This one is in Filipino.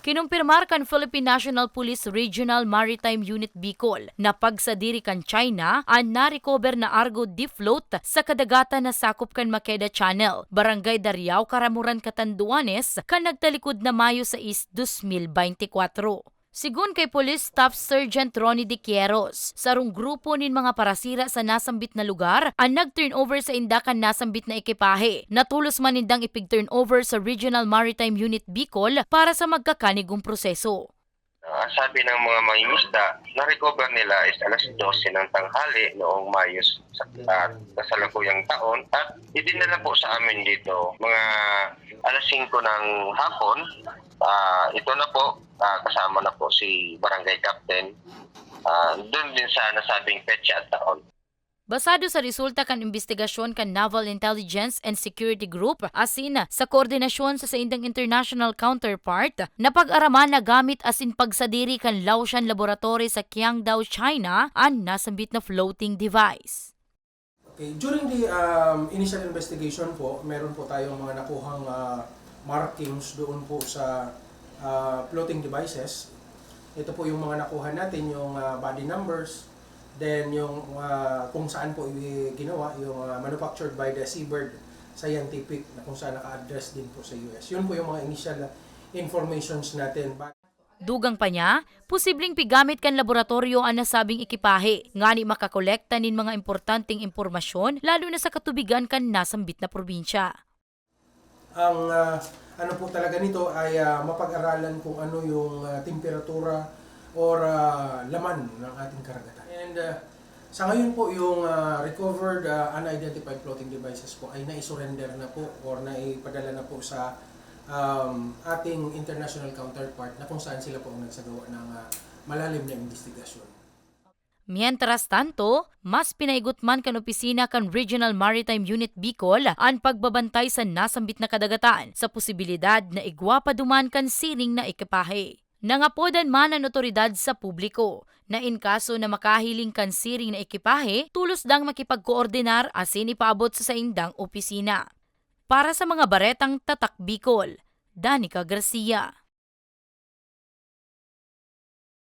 Kinumpirmar kan Philippine National Police Regional Maritime Unit Bicol na pagsadiri kan China ang na-recover na Argo D-float sa kadagatan na sakop kan Makeda Channel, Barangay Dariao, Karamuran, Catanduanes, kan nagtalikod na Mayo sa East 2024. Sigun kay Police Staff Sergeant Ronnie De Quieros, sarong grupo nin mga parasira sa nasambit na lugar ang nag-turnover sa indakan nasambit na ekipahe. Natulos man nindang ipig-turnover sa Regional Maritime Unit Bicol para sa magkakanigong proseso. Ah, sabi ng mga mangingisda, na-recover nila is alas 12 ng tanghali noong Mayo sa uh, kasalukuyang taon at idinala po sa amin dito mga alas 5 ng hapon. Ah, ito na po, ah, kasama na po si Barangay Captain. Ah, doon din sa nasabing petsa at taon. Basado sa resulta kan investigasyon kan Naval Intelligence and Security Group asin sa koordinasyon sa saindang international counterpart na pag-araman na gamit asin pagsadiri kan Laotian Laboratory sa Qiangdao, China ang nasambit na floating device. Okay, during the um, initial investigation po, meron po tayong mga nakuhang ah, markings doon po sa ah, floating devices. Ito po yung mga nakuha natin, yung ah, body numbers, then yung ah, kung saan po ginawa, yung ah, manufactured by the Seabird Scientific na kung saan naka-address din po sa US. Yun po yung mga initial informations natin. Dugang pa niya, posibleng pigamit kan laboratorio ang nasabing ekipahe, nga ni makakolekta nin mga importanteng impormasyon lalo na sa katubigan kan nasambit na probinsya. ang ah, ano po talaga nito ay ah, mapag-aralan kung ano yung ah, temperatura or ah, laman ng ating karagatan. And ah, sa ngayon po yung ah, recovered ah, unidentified floating devices po ay naisurrender na po or naipadala na po sa um, ating international counterpart na kung saan sila po ang nagsagawa ng ah, malalim na investigasyon. Mientras tanto, mas pinaigot man kan opisina kan Regional Maritime Unit Bicol ang pagbabantay sa nasambit na kadagatan sa posibilidad na igwapa duman kan siring na ekipahe. Nangapodan man ang otoridad sa publiko na in kaso na makahiling kan siring na ekipahe, tulos dang makipagkoordinar asin ipaabot sa saindang opisina. Para sa mga baretang tatak Bicol, Danica Garcia.